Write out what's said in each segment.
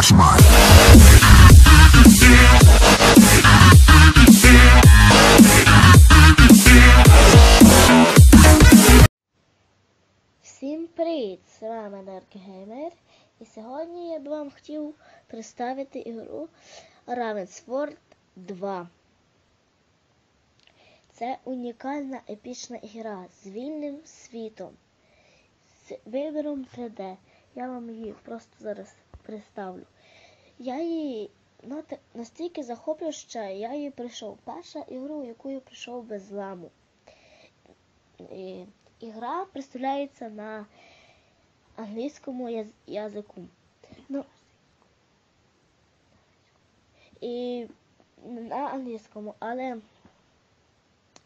Flashback. Всім привіт! З вами Дарк Геймер. І сьогодні я б вам хотів представити ігру Ravensword 2. Це унікальна епічна ігра з вільним світом, з вибором 3D. Я вам її просто зараз представлю. Я її настільки захоплююча, я її прийшов. Перша ігру, яку я прийшов без зламу. І ігра представляється на англійському яз- язику. Ну, і на англійському, але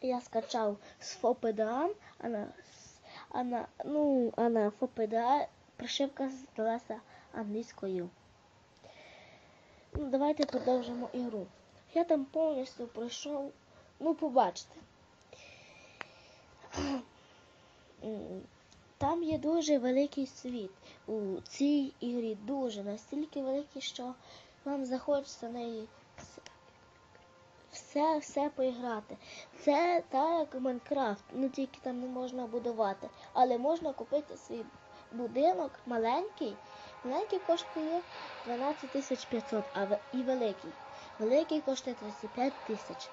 я скачав з FOPDA, а на, а на, ну, а на FOPDA прошивка здалася англійською. Ну, давайте продовжимо ігру. Я там повністю пройшов, ну, побачите. Там є дуже великий світ. У цій ігрі дуже настільки великий, що вам захочеться неї все, все поіграти. Це так як Майнкрафт, ну тільки там не можна будувати. Але можна купити свій будинок маленький. Маленький коштує 12 тисяч 500, а і великий. Великий коштує 35 тисяч.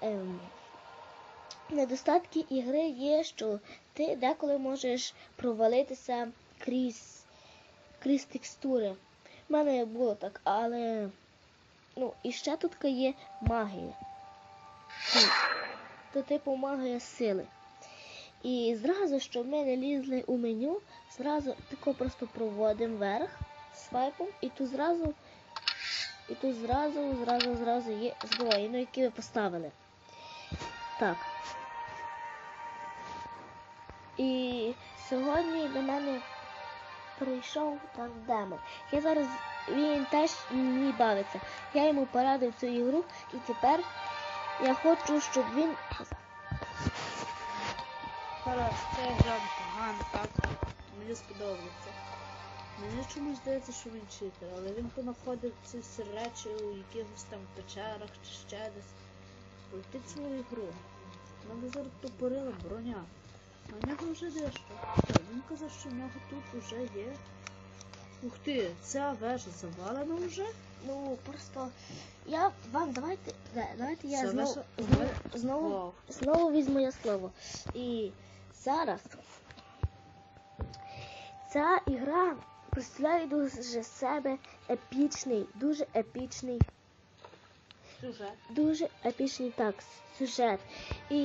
Ем, Недостатки ігри є, що ти деколи можеш провалитися крізь, крізь текстури. У мене було так, але ну, і ще тут є магія. То типу магія сили. І зразу, щоб ми не лізли у меню, зразу тако просто проводимо вверх свайпом, і тут зразу, і тут зразу, зразу, зразу є зброї, ну які ви поставили. Так. І сьогодні до мене прийшов там демон. Я зараз він теж не бавиться. Я йому порадив цю ігру і тепер я хочу, щоб він. Зараз це гра погана, так. Мені сподобається. Мені чомусь здається, що він читер, але він понаходив ці всі речі у якихось там печерах чи ще десь. Пройти цілу ігру. Мене зараз тупорила броня. А в нього вже дещо. Він казав, що в нього тут вже є. Ух ти, ця вежа завалена вже? Ну просто я вам давайте. да, Давайте я знову наша- знову, знову, Вау. знову візьму я слово. І зараз ця ігра представляє дуже себе епічний, дуже епічний Сюжет. дуже епічний так сюжет. І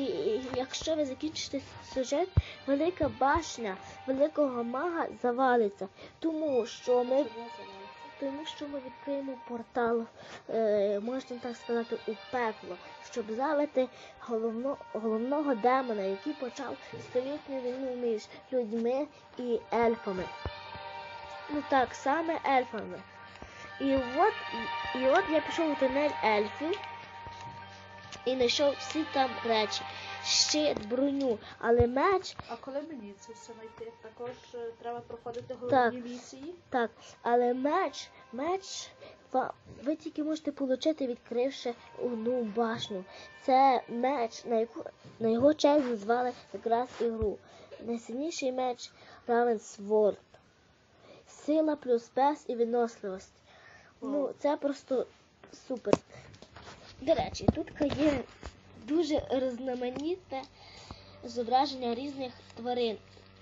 якщо ви закінчите сюжет, велика башня великого мага завалиться, тому що ми тому що ми відкриємо портал, е, можна так сказати, у пекло, щоб залити головно, головного демона, який почав столітню війну між людьми і ельфами. Ну так, саме ельфами. І от, і от я пішов у тунель ельфів і знайшов всі там речі. Щит, броню, але меч А коли мені це все знайти? Також е, треба проходити головні місії. Так, але меч, меч ви тільки можете отримати, відкривши одну башню. Це меч, на яку на його честь назвали якраз ігру. Найсильніший меч Ravensword. Сила плюс пес і виносливість. Ну, це просто супер. До речі, тут є дуже різноманітне зображення різних тварин.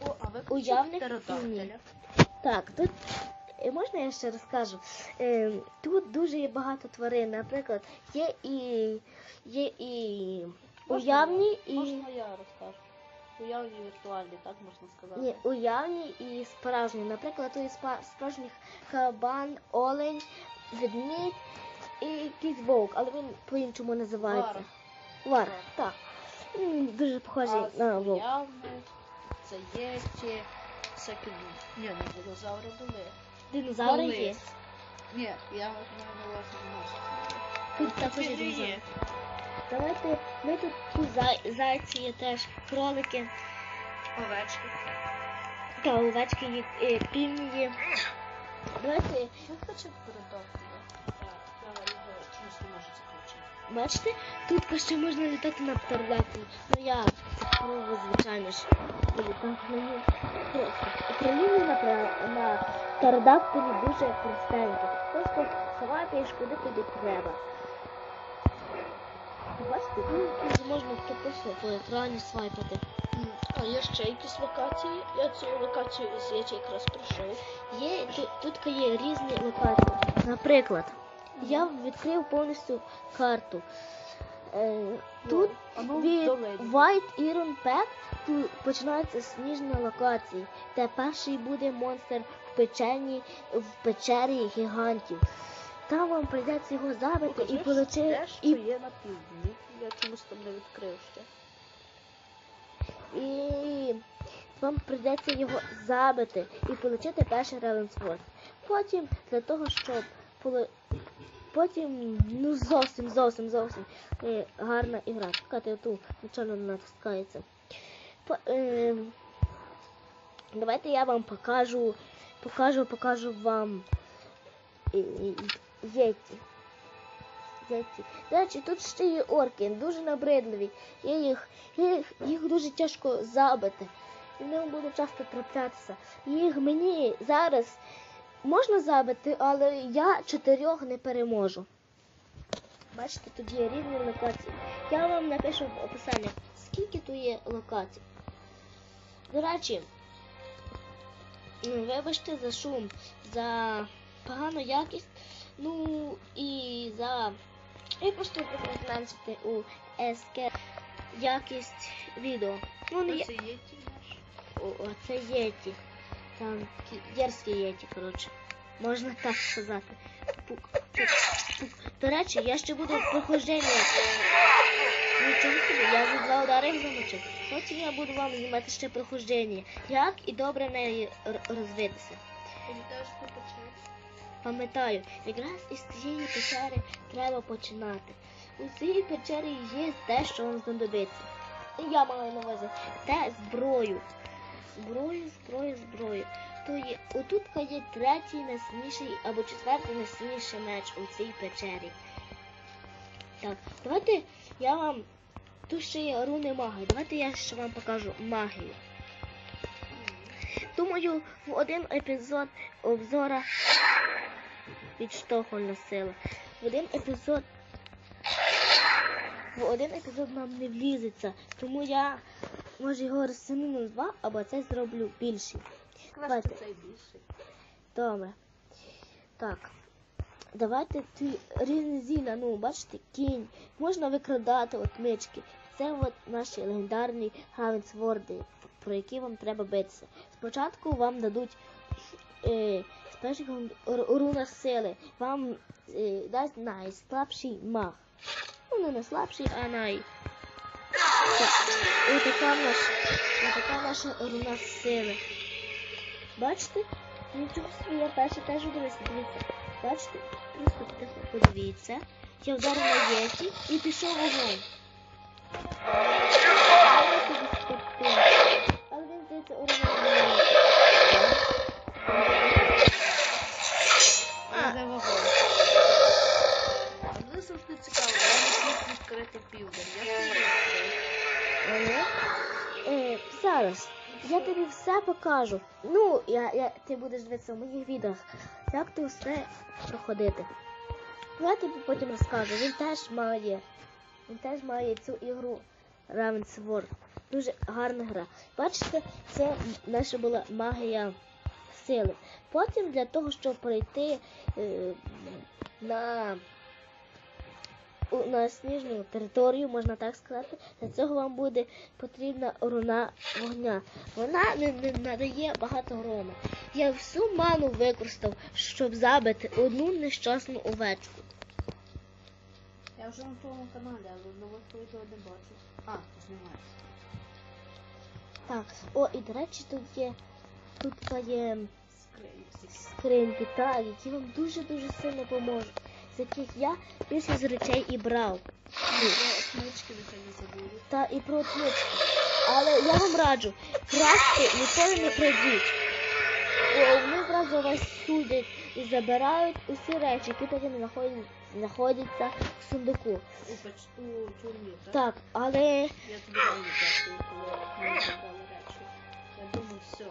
О, а ви Уявних птеродактиля. Так, тут е, можна я ще розкажу? Е, тут дуже є багато тварин. Наприклад, є і є і уявні, і Можна я розкажу? Уявні віртуальні, так можна сказати. ні, уявні і справжні. Наприклад, тут є справжній кабан, олень, ведмідь і якийсь вовк, але він по-іншому називається. Вар. Так. Дуже похожий А на вовк. це є ті всякі, ні, не динозаври були. Динозаври Були. є. Ні, я не можу. Тут також є динозаври. Давайте ми тут, тут зай- зайці є теж, кролики. Овечки. Та овечки є, е, півні є. Давайте, Він хоче передати. Я його чомусь не можу заключити. Бачите, тут ще можна літати на птардактилі. Ну я спробую, звичайно ж, політати на ній. Просто управління на, на дуже простеньке. Просто ховати куди тобі треба. Бачите, тут можна просто по екрані свайпати. А є ще якісь локації? Я цю локацію Єчі якраз пройшов. Є тут, тут є різні локації. Наприклад, я відкрив повністю карту. Е, тут ну, від. White Iron Pack тут починається сніжні локації, де перший буде монстр в печені в печері гігантів. Там вам прийдеться його забити і Покажи, получи те, що і, є на півдні. Я чомусь там не відкрив ще. і вам прийдеться його забити і отримати перший Равенсворд. Потім для того, щоб потім ну зовсім зовсім зовсім е, гарна ігра. Чекайте, оту нічого не натискається. По, е, давайте я вам покажу, покажу, покажу вам е, єті. Єті. До речі, тут ще є орки, дуже набридливі. Я їх, їх, їх дуже тяжко забити. І ним буде часто траплятися. Їх мені зараз можна забити, але я чотирьох не переможу. Бачите, тут є різні локації. Я вам напишу в описанні, скільки тут є локацій. До речі, вибачте за шум, за погану якість, ну і за. Я просто буду зменшити у СК якість відео. Ну, не, Ось і є ті Там кі- дерзкі єті, коротше. Можна так сказати. Пук, пук, пук. До речі, я ще буду в прохожденні. Нічого собі, я за два удари їх замочив. Потім я буду вам знімати ще прохождення. Як і добре неї розвитися. Пам'ятаєш, що почав? Пам'ятаю, якраз із цієї печери треба починати. У цій печері є те, що вам знадобиться. Я маю на увазі те зброю. Зброю, зброю, зброю. То є, отут є третій найсильніший або четвертий найсильніший меч у цій печері. Так, давайте я вам. Тут ще є руни магії. Давайте я ще вам покажу магію. Думаю, в один епізод обзора відштовхувальна сила. В один епізод. В один епізод нам не влізеться, тому я може його розсуну на два, або це зроблю більший. Давайте. цей більший. Добре. Так. Давайте різні зілля, ну, бачите, кінь. Можна викрадати от мечки. Це от наші легендарні гравенсворди, про які вам треба битися. Спочатку вам дадуть е, р- руна сили. Вам е, дасть найслабший маг. Ну, не найслабший, а най. Так, Отака наша, отака наша руна сили. Бачите? Собі, я перше теж дивився, дивіться. Бачите? Просто тихо подивіться. Я вдарив на єті і пішов вогонь. Але він здається уровень. А, де вагон. Мене завжди цікаво, я не зміг відкрити південь. Я Ага. Е, зараз. Я тобі все покажу. Ну, я, я, ти будеш дивитися в моїх відео, як ти все проходити. Я тобі потім розкажу. Він теж має. Він теж має цю ігру Raven's World. Дуже гарна гра. Бачите, це наша була магія сили. Потім для того, щоб пройти е, на на сніжну територію, можна так сказати. Для цього вам буде потрібна руна вогня. Вона не, не надає багато грома. Я всю ману використав, щоб забити одну нещасну овечку. Я вже на твоєму каналі, але нових відео не бачу. А, знімаєш. Так, о, і до речі, тут є тут є Скринь. скриньки, так, які вам дуже-дуже сильно поможуть, з яких я більшість речей і брав. Та і про отмички. Але я вам раджу, красти ніколи не пройдіть. Бо вони зразу вас судять і забирають усі речі, які потім знаходять- знаходяться в сундуку. У, печ... у тюрмі, так? Так, але Я тобі реально дякую, коли ми забрали речі. Я думаю, все.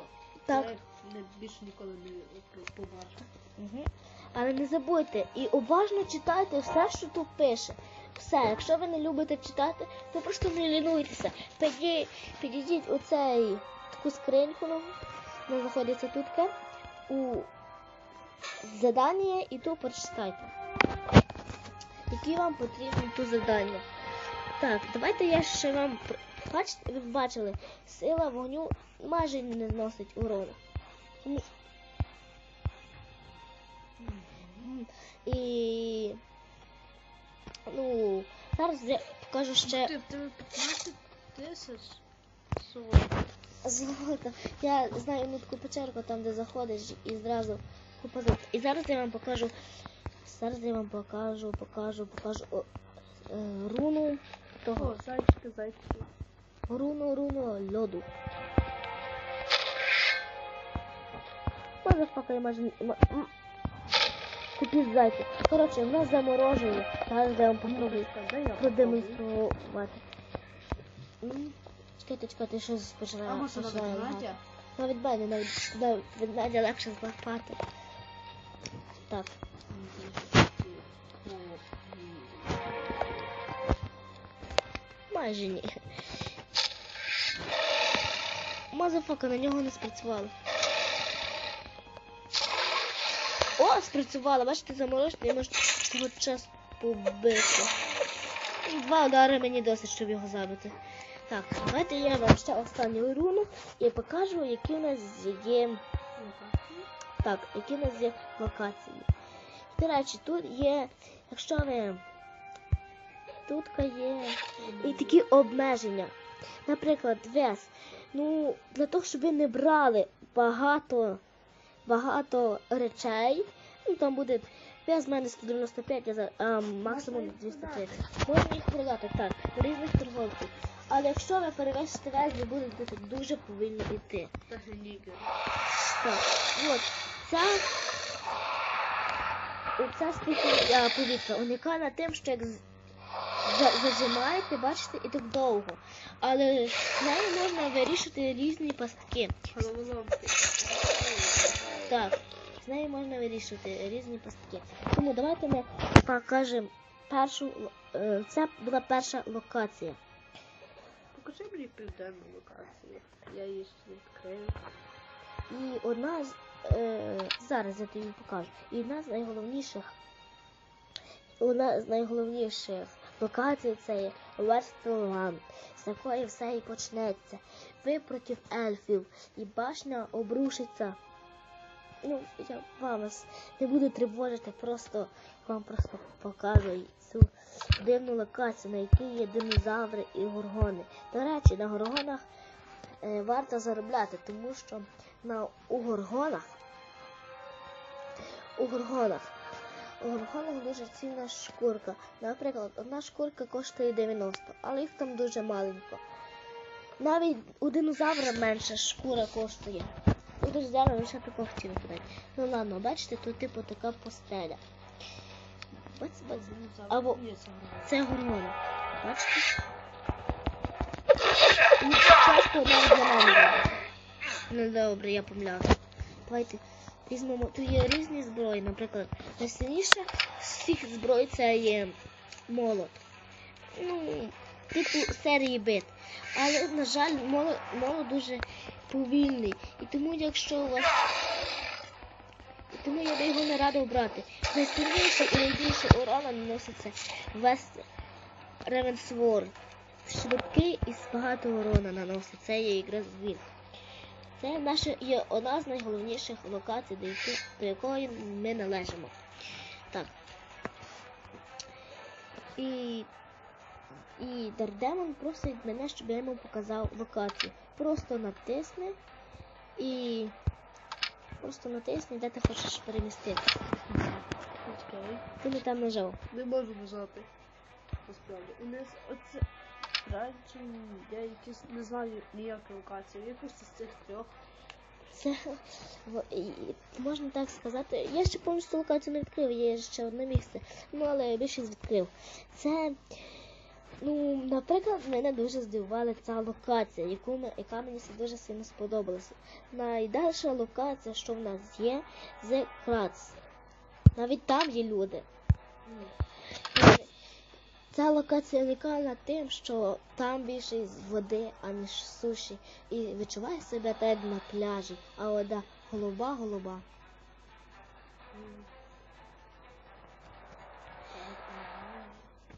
Так. Я не, більше ніколи не по- побачу. Угу. Але не забудьте і уважно читайте все, що тут пише. Все, якщо ви не любите читати, то просто не лінуйтеся. Підійдіть у цей таку скриньку, вона знаходиться тут, у задання і тут прочитайте. Які вам потрібні тут завдання. Так, давайте я ще вам бачите, ви бачили, сила вогню майже не наносить урону. І ну, зараз я покажу ще Ти тебе 15 тисяч золота. золото. Я знаю одну таку печерку, там де заходиш і зразу купа золота. І зараз я вам покажу. Зараз я вам покажу, покажу, покажу о, е, руну того. О, зайчики, зайчики. Руну, руну льоду. Мазафака, я майже... м- Такі. Коротше, в нас заморожує. Зараз я вам попробую продемонструвати. Чекайте, чекайте, що починає. А може на. Навіть мене, навіть від Надя легше злапати. Так. Майже ні. Мазафака на нього не спрацювало. О, спрацювало, бачите, заморожений, я можу його час побити. Два удари мені досить, щоб його забити. Так, давайте я вам ще останню руну і покажу, які у нас є. Так, які у нас є локації. До речі, тут є, якщо ви. Тут є і такі обмеження. Наприклад, вес. Ну, для того, щоб ви не брали багато, багато речей, ну там буде в мене 195, а, за- а максимум їх 230. Можна їх продати, так, у різних торговців. Але якщо ви перевесите вес, ви будете дуже повільно йти. Та. Так, от, ця, ця стихія повітря унікальна тим, що як зажимаєте, бачите, і так довго. Але нею можна вирішити різні пастки. Головоломки. Так, з нею можна вирішити різні пастки. Тому давайте ми покажемо першу. е, Це була перша локація. Покажи мені південну локацію. Я її ще відкрию. І одна з е, зараз я тобі покажу. І одна з найголовніших одна з найголовніших локацій це є Вестланд, з якої все і почнеться. Ви проти ельфів, і башня обрушиться. Ну, я вам вас не буду тривожити, просто вам просто показую цю дивну локацію, на якій є динозаври і горгони. До речі, на горгонах е, варто заробляти, тому що на у горгонах у горгонах у горгонах дуже цінна шкурка. Наприклад, одна шкурка коштує 90, але їх там дуже маленько. Навіть у динозавра менша шкура коштує. У динозавра лише такого хотіли кидати. Ну ладно, бачите, тут типу така постеля. Бац, бац. Або- це. Гормони. Бачите? І часто навіть мене. Ну добре, я помиляюся. Давайте візьмемо. Тут є різні зброї. Наприклад, найсильніша з всіх зброй це є молот. Ну, типу серії бит. Але, на жаль, молот, молот дуже повільний. І тому, якщо у вас. І тому я би його не радив брати. Найсильніше і найбільше урона наноситься вес Ревенсворд. Швидкий і з багато урона наносить. Це є якраз він. Це наша є одна з найголовніших локацій, до, які, до якої ми належимо. Так. І, і Дардемон просить мене, щоб я йому показав локацію. Просто натисни і просто натисни, де ти хочеш переміститися. Окей. Ти не там нажав. Не можу нажати. Насправді. У нас оце раніше я якісь не знаю ніякі локації. Якось з цих трьох. це можна так сказати. Я ще повністю локацію не відкрив, є ще одне місце. Ну але більшість відкрив. Це, ну, наприклад, мене дуже здивувала ця локація, яку ми, яка мені дуже сильно сподобалася. Найдальша локація, що в нас є, The Kratz. Навіть там є люди. Ця локація унікальна тим, що там більше води, аніж суші. І відчуває себе так на пляжі, а вода голуба,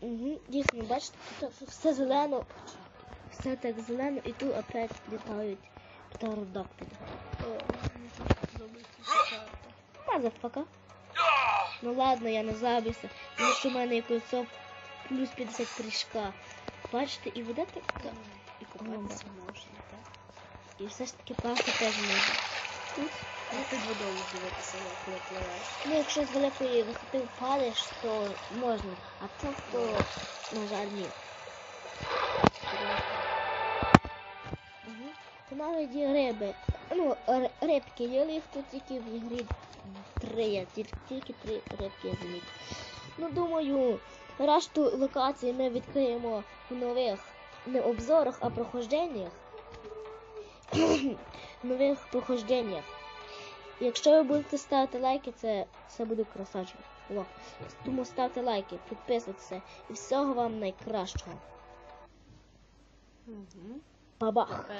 Угу, дійсно, бачите, тут все зелено, все так зелено, і тут опять літають птеродактилі. Мазафака. Ну ладно, я не забився, тому що в мене якось плюс 50 прыжка. Бачите, і вода така. І купатися можна, так? І все ж таки плавати теж можна. Тут, Ну під водою дивитися, як коли пливеш. ну якщо з великої висоти впадеш, то можна, а так то, на жаль, ні. Угу. Навіть є риби. Ну, р- рибки є, але їх тут тільки в ігрі три, я тільки, тільки три рибки я замітив. Ну, думаю, решту локацій ми відкриємо в нових не обзорах, а прохожденнях. Нових прохожденнях. Якщо ви будете ставити лайки, це, все буде красаче. О, тому ставте лайки, підписуйтеся і всього вам найкращого. Бабах!